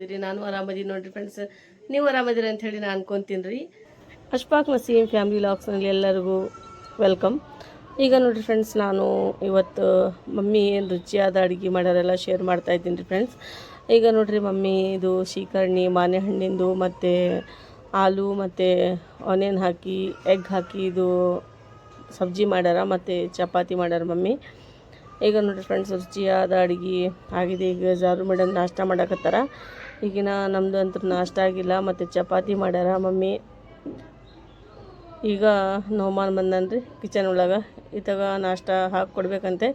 ರೀ ನಾನು ಆರಾಮದಿ ನೋಡ್ರಿ ಫ್ರೆಂಡ್ಸ್ ನೀವು ಆರಾಮದಿರಿ ಅಂತ ಹೇಳಿ ನಾನು ಅನ್ಕೊಂತೀನಿ ರೀ. ಅಶ್ಫಾಕ್ ನಸೀಮ್ ಫ್ಯಾಮಿಲಿ ಲಾಕ್ಸ್ನಲ್ಲಿ ಎಲ್ಲರಿಗೂ ವೆಲ್ಕಮ್ ಈಗ ನೋಡ್ರಿ ಫ್ರೆಂಡ್ಸ್ ನಾನು ಇವತ್ತು ಮಮ್ಮಿ ಏನು ರುಚಿಯಾದ ಅಡುಗೆ ಮಾಡೋರೆಲ್ಲ ಶೇರ್ ಮಾಡ್ತಾ ಇದ್ದೀನಿ ರೀ ಫ್ರೆಂಡ್ಸ್ ಈಗ ನೋಡ್ರಿ ಮಮ್ಮಿ ಇದು ಶೀಕರ್ಣಿ ಮಾನೆ ಹಣ್ಣಿಂದು ಮತ್ತು ಆಲೂ ಮತ್ತು ಆನಿಯನ್ ಹಾಕಿ ಎಗ್ ಹಾಕಿ ಇದು ಸಬ್ಜಿ ಮಾಡ್ಯಾರ ಮತ್ತು ಚಪಾತಿ ಮಾಡ್ಯಾರ ಮಮ್ಮಿ. ಈಗ ನೋಡ್ರಿ ಫ್ರೆಂಡ್ಸ್ ರುಚಿಯಾದ ಅಡುಗೆ ಆಗಿದೆ. ಈಗ ಜಾರು ಮೇಡಮ್ ನಾಷ್ಟ ಮಾಡಕತ್ತಾರ. ಈಗಿನ ನಮ್ಮದು ಅಂತೂ ನಾಷ್ಟ ಆಗಿಲ್ಲ, ಮತ್ತು ಚಪಾತಿ ಮಾಡ್ಯಾರ ಮಮ್ಮಿ. ಈಗ ನೋಮಾನ್ ಬಂದನ್ರಿ ಕಿಚನ್ ಒಳಗೆ. ಇತಾಗ ನಾಷ್ಟ ಹಾಕಿ ಕೊಡ್ಬೇಕಂತೆ.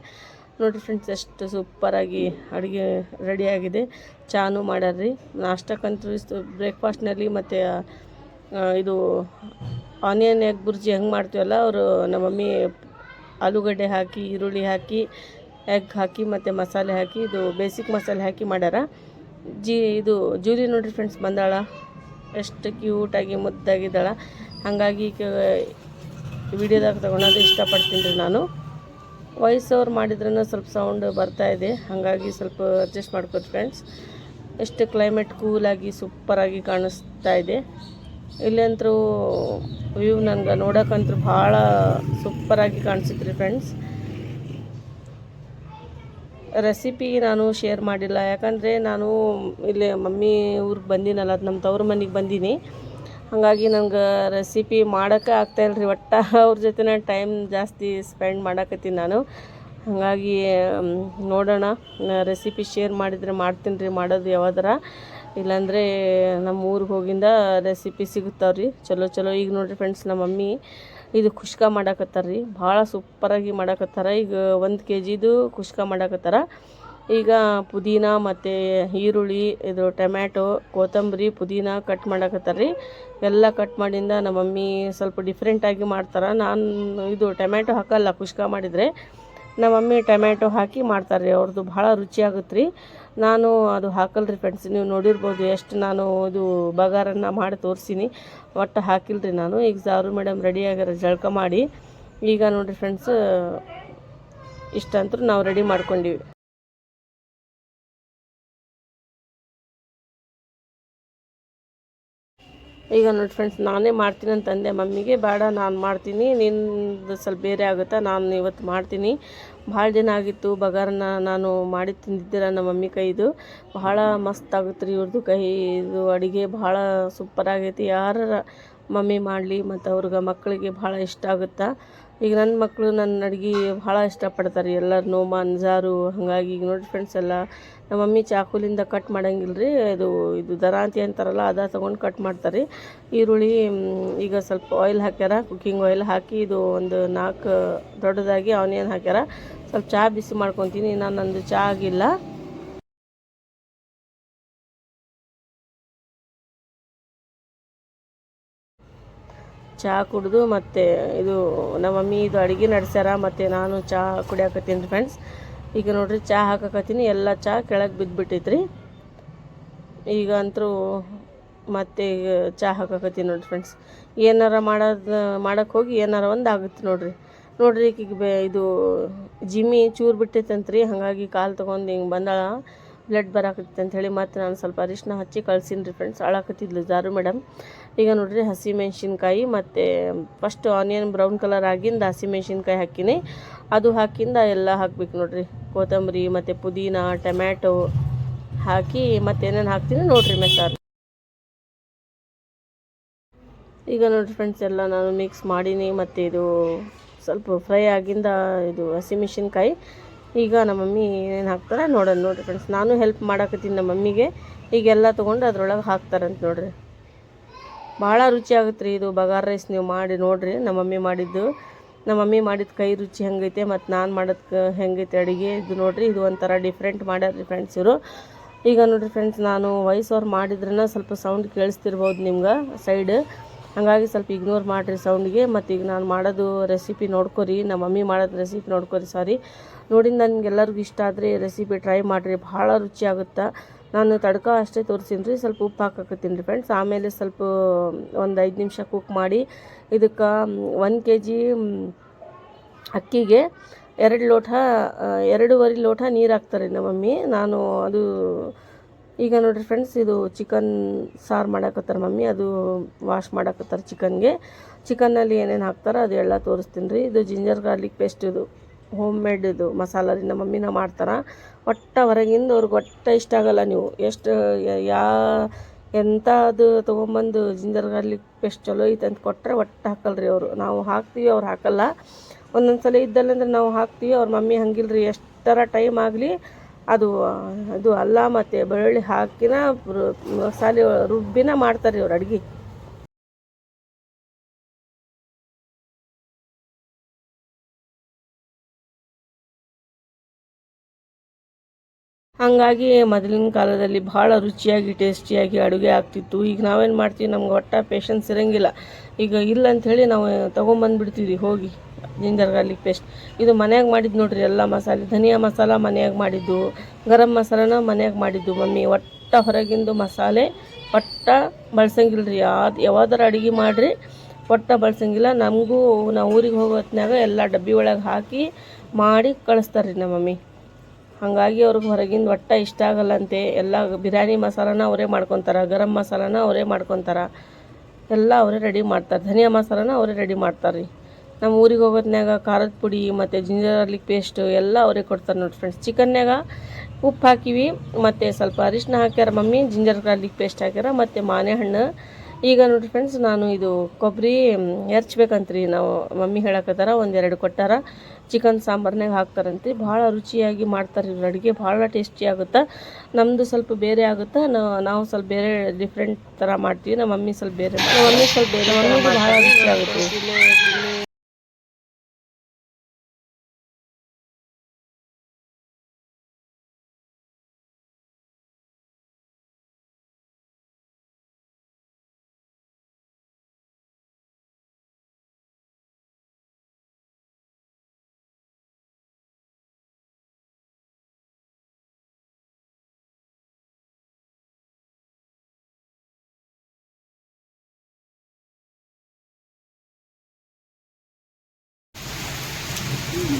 ನೋಡಿರಿ ಫ್ರೆಂಡ್ಸ್ ಎಷ್ಟು ಸೂಪರಾಗಿ ಅಡುಗೆ ರೆಡಿಯಾಗಿದೆ ಚಾನು ಮಾಡ್ಯಾರ್ರಿ. ನಾಷ್ಟಕ್ಕಂತೂ ಇಷ್ಟು ಬ್ರೇಕ್ಫಾಸ್ಟ್ನಲ್ಲಿ ಮತ್ತು ಇದು ಆನಿಯನ್ ಎಗ್ ಬುರ್ಜಿ ಹೆಂಗೆ ಮಾಡ್ತೀವಲ್ಲ, ಅವರು ನಮ್ಮ ಮಮ್ಮಿ ಆಲೂಗಡ್ಡೆ ಹಾಕಿ, ಈರುಳ್ಳಿ ಹಾಕಿ ಎಗ್ ಹಾಕಿ, ಮತ್ತು ಮಸಾಲೆ ಹಾಕಿ, ಇದು ಬೇಸಿಕ್ ಮಸಾಲೆ ಹಾಕಿ ಮಾಡ್ಯಾರ. ಜಿ ಇದು ಜೂಲಿ ನೋಡ್ರಿ ಫ್ರೆಂಡ್ಸ್ ಬಂದಾಳ. ಎಷ್ಟು ಕ್ಯೂಟಾಗಿ ಮುದ್ದಾಗಿದ್ದಾಳ. ಹಾಗಾಗಿ ವಿಡಿಯೋದಾಗ ತೊಗೊಳೋದು ಇಷ್ಟಪಡ್ತೀನಿ ರೀ ನಾನು. ವಾಯ್ಸ್ ಓವರ್ ಮಾಡಿದ್ರೂ ಸ್ವಲ್ಪ ಸೌಂಡ್ ಬರ್ತಾ ಇದೆ. ಹಾಗಾಗಿ ಸ್ವಲ್ಪ ಅಡ್ಜಸ್ಟ್ ಮಾಡ್ಕೋದು ಫ್ರೆಂಡ್ಸ್ ಎಷ್ಟು ಕ್ಲೈಮೇಟ್ ಕೂಲಾಗಿ ಸೂಪರಾಗಿ ಕಾಣಿಸ್ತಾ ಇದೆ. ಇಲ್ಲಂತರೂ ವ್ಯೂ ನನಗೆ ನೋಡೋಕ್ಕಂತೂ ಭಾಳ ಸೂಪರಾಗಿ ಕಾಣಿಸುತ್ತೆ ರೀ ಫ್ರೆಂಡ್ಸ್ ರೆಸಿಪಿ ನಾನು ಶೇರ್ ಮಾಡಿಲ್ಲ. ಯಾಕಂದರೆ ನಾನು ಇಲ್ಲಿ ಮಮ್ಮಿ ಊರಿಗೆ ಬಂದಿನಲ್ಲ, ಅದು ನಮ್ಮ ತವ್ರ ಮನೆಗೆ ಬಂದೀನಿ. ಹಾಗಾಗಿ ನಂಗೆ ರೆಸಿಪಿ ಮಾಡೋಕ್ಕೆ ಆಗ್ತಾಯಿಲ್ಲ ರೀ ಒಟ್ಟು ಅವ್ರ ಜೊತೆ ಟೈಮ್ ಜಾಸ್ತಿ ಸ್ಪೆಂಡ್ ಮಾಡಕತ್ತೀನಿ ನಾನು. ಹಾಗಾಗಿ ನೋಡೋಣ. ರೆಸಿಪಿ ಶೇರ್ ಮಾಡಿದರೆ ಮಾಡ್ತೀನಿ ರೀ, ಮಾಡೋದು ಯಾವ್ದಾರ. ಇಲ್ಲಾಂದರೆ ನಮ್ಮ ಊರಿಗೆ ಹೋಗಿಂದ ರೆಸಿಪಿ ಸಿಗುತ್ತಾವ್ರಿ. ಚಲೋ ಚಲೋ. ಈಗ ನೋಡಿರಿ ಫ್ರೆಂಡ್ಸ್ ನಮ್ಮ ಮಮ್ಮಿ ಇದು ಖುಷ್ಕ ಮಾಡಾಕತ್ತಾರ ರೀ. ಭಾಳ ಸೂಪರಾಗಿ ಮಾಡಾಕತ್ತಾರ. ಈಗ ಒಂದು ಕೆ ಜಿದು ಖುಷ್ಕ ಮಾಡಾಕತ್ತಾರ. ಈಗ ಪುದೀನ ಮತ್ತು ಈರುಳ್ಳಿ, ಇದು ಟೊಮ್ಯಾಟೊ, ಕೊತ್ತಂಬರಿ, ಪುದೀನ ಕಟ್ ಮಾಡಾಕತ್ತಾರ ರೀ. ಎಲ್ಲ ಕಟ್ ಮಾಡಿಂದ ನಮ್ಮ ಮಮ್ಮಿ ಸ್ವಲ್ಪ ಡಿಫ್ರೆಂಟಾಗಿ ಮಾಡ್ತಾರೆ. ನಾನು ಇದು ಟೊಮ್ಯಾಟೊ ಹಾಕಲ್ಲ ಕುಷ್ಕ ಮಾಡಿದರೆ. ನಮ್ಮ ಮಮ್ಮಿ ಟೊಮ್ಯಾಟೊ ಹಾಕಿ ಮಾಡ್ತಾರೆ ರೀ. ಅವ್ರದ್ದು ಭಾಳ ರುಚಿಯಾಗುತ್ತೆ ರೀ ನಾನು ಅದು ಹಾಕಲ್ರಿ ಫ್ರೆಂಡ್ಸ್ ನೀವು ನೋಡಿರ್ಬೋದು ಎಷ್ಟು ನಾನು ಇದು ಬಗಾರನ್ನು ಮಾಡಿ ತೋರಿಸೀನಿ. ಒಟ್ಟು ಹಾಕಿಲ್ರಿ ನಾನು. ಈಗ ಸಾರು ಮೇಡಮ್ ರೆಡಿ ಆಗ್ಯಾರ, ಜಳಕ ಮಾಡಿ. ಈಗ ನೋಡಿರಿ ಫ್ರೆಂಡ್ಸ್ ಇಷ್ಟಂತೂ ನಾವು ರೆಡಿ ಮಾಡ್ಕೊಂಡಿವಿ. ಈಗ ನೋಡಿ ಫ್ರೆಂಡ್ಸ್ ನಾನೇ ಮಾಡ್ತೀನಿ ಅಂತಂದೆ ಮಮ್ಮಿಗೆ ಬೇಡ, ನಾನು ಮಾಡ್ತೀನಿ. ನಿಂದು ಸ್ವಲ್ಪ ಬೇರೆ ಆಗುತ್ತಾ, ನಾನು ಇವತ್ತು ಮಾಡ್ತೀನಿ. ಭಾಳ ದಿನ ಆಗಿತ್ತು, ಬಗಾರನ ನಾನು ಮಾಡಿ ತಿಂದಿದ್ದೀರ ನಮ್ಮ ಮಮ್ಮಿ ಕೈದು. ಬಹಳ ಮಸ್ತ್ ಆಗುತ್ತೆ ರೀ ಇವ್ರದ್ದು ಕೈ, ಇದು ಅಡುಗೆ ಭಾಳ ಸೂಪರ್ ಆಗೈತಿ. ಯಾರ ಮಮ್ಮಿ ಮಾಡಲಿ ಮತ್ತು ಅವ್ರಿಗೆ ಮಕ್ಕಳಿಗೆ ಭಾಳ ಇಷ್ಟ ಆಗುತ್ತಾ? ಈಗ ನನ್ನ ಮಕ್ಕಳು ನನ್ನ ಅಡುಗೆ ಭಾಳ ಇಷ್ಟಪಡ್ತಾರೆ. ಎಲ್ಲರೂ ನೋಮ ಅಂಜಾರು ಹಾಗಾಗಿ ಈಗ ನೋಡಿ ಫ್ರೆಂಡ್ಸ್ ಎಲ್ಲ ನಮ್ಮ ಮಮ್ಮಿ ಚಾಕುಲಿಂದ ಕಟ್ ಮಾಡಂಗಿಲ್ಲ ರೀ ಇದು ಇದು ದರಾಂತಿ ಅಂತಾರಲ್ಲ ಅದ ತೊಗೊಂಡು ಕಟ್ ಮಾಡ್ತಾರೆ. ಈರುಳ್ಳಿ ಮ್, ಈಗ ಸ್ವಲ್ಪ ಆಯಿಲ್ ಹಾಕ್ಯಾರ. ಕುಕ್ಕಿಂಗ್ ಆಯಿಲ್ ಹಾಕಿ ಇದು ಒಂದು ನಾಲ್ಕು ದೊಡ್ಡದಾಗಿ ಆನಿಯನ್ ಹಾಕ್ಯಾರ. ಸ್ವಲ್ಪ ಚಹಾ ಬಿಸಿ ಮಾಡ್ಕೊತೀನಿ. ನಾನು ನಂದು ಚಹಾ ಆಗಿಲ್ಲ. ಚಹಾ ಕುಡಿದು ಮತ್ತು ಇದು ನಮ್ಮ ಮಮ್ಮಿ ಇದು ಅಡುಗೆ ನಡೆಸ್ಯಾರ, ಮತ್ತು ನಾನು ಚಹಾ ಕುಡಿಯಾಕತ್ತೀನಿ ಫ್ರೆಂಡ್ಸ್ ಈಗ ನೋಡಿರಿ ಚಹಾ ಹಾಕಕತ್ತೀನಿ. ಎಲ್ಲ ಚಹಾ ಕೆಳಗೆ ಬಿದ್ದುಬಿಟ್ಟೈತ್ರಿ ಈಗ ಅಂತೂ ಮತ್ತೆ ಚಹಾ ಹಾಕಕತ್ತೀನಿ ನೋಡಿರಿ ಫ್ರೆಂಡ್ಸ್ ಏನಾರ ಮಾಡೋದು ಮಾಡಕ್ಕೆ ಹೋಗಿ ಏನಾರ ಒಂದು ಆಗುತ್ತೆ ನೋಡಿರಿ. ನೋಡ್ರಿ ಈಗ ಬೆ, ಇದು ಜಿಮ್ಮಿ ಚೂರು ಬಿಟ್ಟೈತಂತ್ರಿ ಹಾಗಾಗಿ ಕಾಲು ತೊಗೊಂಡು ಹಿಂಗೆ ಬಂದಾಳ. ಬ್ಲಡ್ ಬರಾಕತ್ತೈತೆ ಅಂತ ಹೇಳಿ ಮತ್ತೆ ನಾನು ಸ್ವಲ್ಪ ಅರಿಶಿನ ಹಚ್ಚಿ ಕಳ್ಸೀನಿ ರೀ ಫ್ರೆಂಡ್ಸ್ ಅಳಾಕತ್ತಿದ್ಲು ಜಾರು ಮೇಡಮ್ ಈಗ ನೋಡಿರಿ ಹಸಿ ಮೆಣಸಿನ್ಕಾಯಿ ಮತ್ತು ಫಸ್ಟ್ ಆನಿಯನ್ ಬ್ರೌನ್ ಕಲರ್ ಆಗಿಂದ ಹಸಿ ಮೆಣಸಿನ್ಕಾಯಿ ಹಾಕಿನಿ. ಅದು ಹಾಕಿಂದ ಎಲ್ಲ ಹಾಕ್ಬೇಕು ನೋಡಿರಿ. ಕೊತ್ತಂಬರಿ ಮತ್ತು ಪುದೀನ, ಟೊಮ್ಯಾಟೊ ಹಾಕಿ ಮತ್ತೇನೇನು ಹಾಕ್ತೀನಿ ನೋಡಿರಿ ಮೆಸಾರು ಈಗ ನೋಡಿರಿ ಫ್ರೆಂಡ್ಸ್ ಎಲ್ಲ ನಾನು ಮಿಕ್ಸ್ ಮಾಡೀನಿ ಮತ್ತು ಇದು ಸ್ವಲ್ಪ ಫ್ರೈ ಆಗಿಂದ ಇದು ಹಸಿಮೆಣ್ಸಿನ್ಕಾಯಿ ಈಗ ನಮ್ಮ ಮಮ್ಮಿ ಏನು ಹಾಕ್ತಾರೆ ನೋಡೋಣ ನೋಡಿರಿ ಫ್ರೆಂಡ್ಸ್ ನಾನು ಹೆಲ್ಪ್ ಮಾಡಾಕತ್ತೀನಿ ನಮ್ಮ ಮಮ್ಮಿಗೆ. ಈಗೆಲ್ಲ ತೊಗೊಂಡು ಅದ್ರೊಳಗೆ ಹಾಕ್ತಾರಂತ ನೋಡಿರಿ. ಭಾಳ ರುಚಿ ಆಗುತ್ತೆ ರೀ ಇದು ಬಗಾರ್ ರೈಸ್ ನೀವು ಮಾಡಿ ನೋಡಿರಿ ನಮ್ಮ ಮಮ್ಮಿ ಮಾಡಿದ್ದು. ನಮ್ಮ ಮಮ್ಮಿ ಮಾಡಿದ ಕೈ ರುಚಿ ಹೆಂಗೈತೆ ಮತ್ತು ನಾನು ಮಾಡೋದಕ್ಕೆ ಹೆಂಗೈತೆ ಅಡುಗೆ ಇದು ನೋಡಿರಿ ಇದು ಒಂಥರ ಡಿಫ್ರೆಂಟ್ ಮಾಡ್ಯಾರ ಫ್ರೆಂಡ್ಸ್ ಇವರು. ಈಗ ನೋಡಿರಿ ಫ್ರೆಂಡ್ಸ್ ನಾನು ವಾಯ್ಸ್ ಓವರ್ ಮಾಡಿದ್ರನ್ನ ಸ್ವಲ್ಪ ಸೌಂಡ್ ಕೇಳಿಸ್ತಿರ್ಬೋದು ನಿಮ್ಗೆ ಸೈಡ್ ಹಾಗಾಗಿ ಸ್ವಲ್ಪ ಇಗ್ನೋರ್ ಮಾಡಿರಿ ಸೌಂಡ್ಗೆ ಮತ್ತು ಈಗ ನಾನು ಮಾಡೋದು ರೆಸಿಪಿ ನೋಡ್ಕೊರಿ. ನಮ್ಮ ಮಮ್ಮಿ ಮಾಡೋದು ರೆಸಿಪಿ ನೋಡ್ಕೊರಿ ಸಾರಿ ನೋಡಿ, ನನಗೆಲ್ಲರಿಗೂ ಇಷ್ಟ ಆದರೆ ರೆಸಿಪಿ ಟ್ರೈ ಮಾಡಿರಿ ಭಾಳ ರುಚಿ ಆಗುತ್ತೆ ನಾನು ತಡ್ಕ ಅಷ್ಟೇ ತೋರಿಸ್ತೀನಿ ರೀ, ಸ್ವಲ್ಪ ಉಪ್ಪು ಹಾಕಕತ್ತೀನಿ ರೀ ಫ್ರೆಂಡ್ಸ್ ಆಮೇಲೆ ಸ್ವಲ್ಪ, ಒಂದು ಐದು ನಿಮಿಷ ಕುಕ್ ಮಾಡಿ, ಇದಕ್ಕೆ ಒಂದು ಕೆ ಜಿ ಅಕ್ಕಿಗೆ ಎರಡು ಲೋಟ ಎರಡೂವರೆ ಲೋಟ ನೀರು ಹಾಕ್ತಾರೆ ನಮ್ಮ ಮಮ್ಮಿ. ನಾನು ಅದು, ಈಗ ನೋಡಿರಿ ಫ್ರೆಂಡ್ಸ್ ಇದು ಚಿಕನ್ ಸಾರು ಮಾಡಾಕತ್ತಾರೆ ಮಮ್ಮಿ. ಅದು ವಾಶ್ ಮಾಡಾಕತ್ತಾರೆ ಚಿಕನ್ಗೆ ಚಿಕನ್ನಲ್ಲಿ ಏನೇನು ಹಾಕ್ತಾರೋ ಅದು ಎಲ್ಲ ತೋರಿಸ್ತೀನಿ ರೀ. ಇದು ಜಿಂಜರ್ ಗಾರ್ಲಿಕ್ ಪೇಸ್ಟ್ ಇದು. ಹೋಮ್ ಮೇಡ್ ಇದು ಮಸಾಲ ರೀ, ನಮ್ಮ ಮಮ್ಮಿನ ಮಾಡ್ತಾರೆ. ಒಟ್ಟು ಹೊರಗಿಂದ ಅವ್ರಿಗೆ ಒಟ್ಟು ಇಷ್ಟ ಆಗಲ್ಲ ನೀವು. ಎಷ್ಟು, ಯಾ ಎಂಥ ಅದು ತೊಗೊಂಬಂದು ಜಿಂಜರ್ ಗಾರ್ಲಿಕ್ ಪೇಸ್ಟ್ ಚಲೋ ಐತೆ ಅಂತ ಕೊಟ್ಟರೆ ಒಟ್ಟು ಹಾಕಲ್ರಿ ಅವರು. ನಾವು ಹಾಕ್ತೀವಿ, ಅವ್ರು ಹಾಕಲ್ಲ. ಒಂದೊಂದು ಸಲ ಇದ್ದಲ್ಲಂದ್ರೆ ನಾವು ಹಾಕ್ತೀವಿ, ಅವ್ರ ಮಮ್ಮಿ ಹಂಗಿಲ್ರಿ. ಎಷ್ಟರ ಟೈಮ್ ಆಗಲಿ ಅದು ಅದು ಅಲ್ಲ ಮತ್ತು ಬೆಳ್ಳುಳ್ಳಿ ಹಾಕಿನ ರು- ಮಸಾಲೆ ರುಬ್ಬಿನ ಮಾಡ್ತಾರೆ ಇವ್ರು ಅಡ್ಗೆ. ಹಾಗಾಗಿ ಮೊದಲಿನ ಕಾಲದಲ್ಲಿ ಭಾಳ ರುಚಿಯಾಗಿ, ಟೇಸ್ಟಿಯಾಗಿ ಅಡುಗೆ ಆಗ್ತಿತ್ತು. ಈಗ ನಾವೇನು ಮಾಡ್ತೀವಿ, ನಮ್ಗೆ ಒಟ್ಟ ಪೇಷನ್ಸ್ ಇರೋಂಗಿಲ್ಲ. ಈಗ ಇಲ್ಲ ಅಂಥೇಳಿ ನಾವು ತೊಗೊಂಬಂದ್ಬಿಡ್ತೀವಿ, ಹೋಗಿ ಜಿಂಜರ್ ಗಾರ್ಲಿಕ್ ಪೇಸ್ಟ್ ಇದು ಮನ್ಯಾಗ ಮಾಡಿದ್ದು ನೋಡ್ರಿ, ಎಲ್ಲ ಮಸಾಲೆ, ಧನಿಯಾ ಮಸಾಲ ಮನ್ಯಾಗ ಮಾಡಿದ್ದು, ಗರಂ ಮಸಾಲನ ಮನ್ಯಾಗ ಮಾಡಿದ್ದು ಮಮ್ಮಿ. ಒಟ್ಟ ಹೊರಗಿಂದು ಮಸಾಲೆ, ಒಟ್ಟ ಬಳಸಂಗಿಲ್ಲ ರೀ ಯಾವ್ದು ಯಾವ್ದಾರ ಅಡುಗೆ ಮಾಡಿರಿ, ಒಟ್ಟ ಬಳಸಂಗಿಲ್ಲ. ನಮಗೂ ನಾವು ಊರಿಗೆ ಹೋಗೋ ಹೊತ್ನ್ಯಾಗ ಎಲ್ಲ ಡಬ್ಬಿ ಒಳಗೆ ಹಾಕಿ ಮಾಡಿ ಕಳಿಸ್ತಾರೆ ರೀ ನಮ್ಮ ಮಮ್ಮಿ. ಹಾಗಾಗಿ ಅವ್ರಿಗೆ ಹೊರಗಿಂದ ಒಟ್ಟು ಇಷ್ಟ ಆಗಲ್ಲಂತೆ. ಎಲ್ಲ ಬಿರಿಯಾನಿ ಮಸಾಲಾನ ಅವರೇ ಮಾಡ್ಕೊತಾರೆ, ಗರಂ ಮಸಾಲಾನ ಅವರೇ ಮಾಡ್ಕೊತಾರೆ. ಎಲ್ಲ ಅವರೇ ರೆಡಿ ಮಾಡ್ತಾರೆ. ಧನಿಯಾ ಮಸಾಲಾನ ಅವರೇ ರೆಡಿ ಮಾಡ್ತಾರೆ ರೀ ನಮ್ಮ ಊರಿಗೆ ಹೋಗೋದ್ನಾಗ ಖಾರದ ಪುಡಿ ಮತ್ತು ಜಿಂಜರ್ ಅರ್ಲಿಕ್ ಪೇಸ್ಟು ಎಲ್ಲ ಅವರೇ ಕೊಡ್ತಾರೆ ನೋಡಿ ಫ್ರೆಂಡ್ಸ್ ಚಿಕನ್ಯಾಗ ಉಪ್ಪು ಹಾಕಿವಿ ಮತ್ತು ಸ್ವಲ್ಪ ಅರಿಶಿನ ಹಾಕ್ಯಾರ ಮಮ್ಮಿ ಜಿಂಜರ್ ಗಾರ್ಲಿಕ್ ಪೇಸ್ಟ್ ಹಾಕ್ಯಾರ ಮತ್ತು ಮಾನೆಹಣ್ಣು. ಈಗ ನೋಡಿರಿ ಫ್ರೆಂಡ್ಸ್ ನಾನು ಇದು ಕೊಬ್ಬರಿ ಹೆರ್ಚ್ಬೇಕಂತ್ರಿ ನಾವು ಮಮ್ಮಿ ಹೇಳಕತ್ತಾರ ಒಂದೆರಡು ಕೊಟ್ಟಾರ. ಚಿಕನ್ ಸಾಂಬಾರ್ನಾಗ ಹಾಕ್ತಾರಂತೆ. ಭಾಳ ರುಚಿಯಾಗಿ ಮಾಡ್ತಾರೆ ಇವ್ರ. ಅಡುಗೆ ಭಾಳ ಟೇಸ್ಟಿ ಆಗುತ್ತೆ? ನಮ್ಮದು ಸ್ವಲ್ಪ ಬೇರೆ ಆಗುತ್ತೆ? ನಾವು ಸ್ವಲ್ಪ ಬೇರೆ ಡಿಫ್ರೆಂಟ್ ಥರ ಮಾಡ್ತೀವಿ. ನಮ್ಮ ಮಮ್ಮಿ ಸ್ವಲ್ಪ ಬೇರೆ ಮಮ್ಮಿ ಸ್ವಲ್ಪ ಬೇರೆ. ಭಾಳ ರುಚಿ ಆಗುತ್ತೆ.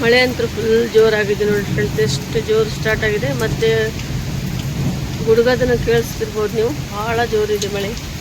ಮಳೆ ಅಂತೂ ಫುಲ್ ಜೋರಾಗಿದೆ ನೋಡಿ ಫ್ರೆಂಡ್ಸ್ ಎಷ್ಟು ಜೋರು ಸ್ಟಾರ್ಟ್ ಆಗಿದೆ. ಮತ್ತು ಗುಡುಗೋದನ್ನು ಕೇಳಿಸ್ತಿರ್ಬೋದು ನೀವು. ಭಾಳ ಜೋರಿದೆ ಮಳೆ.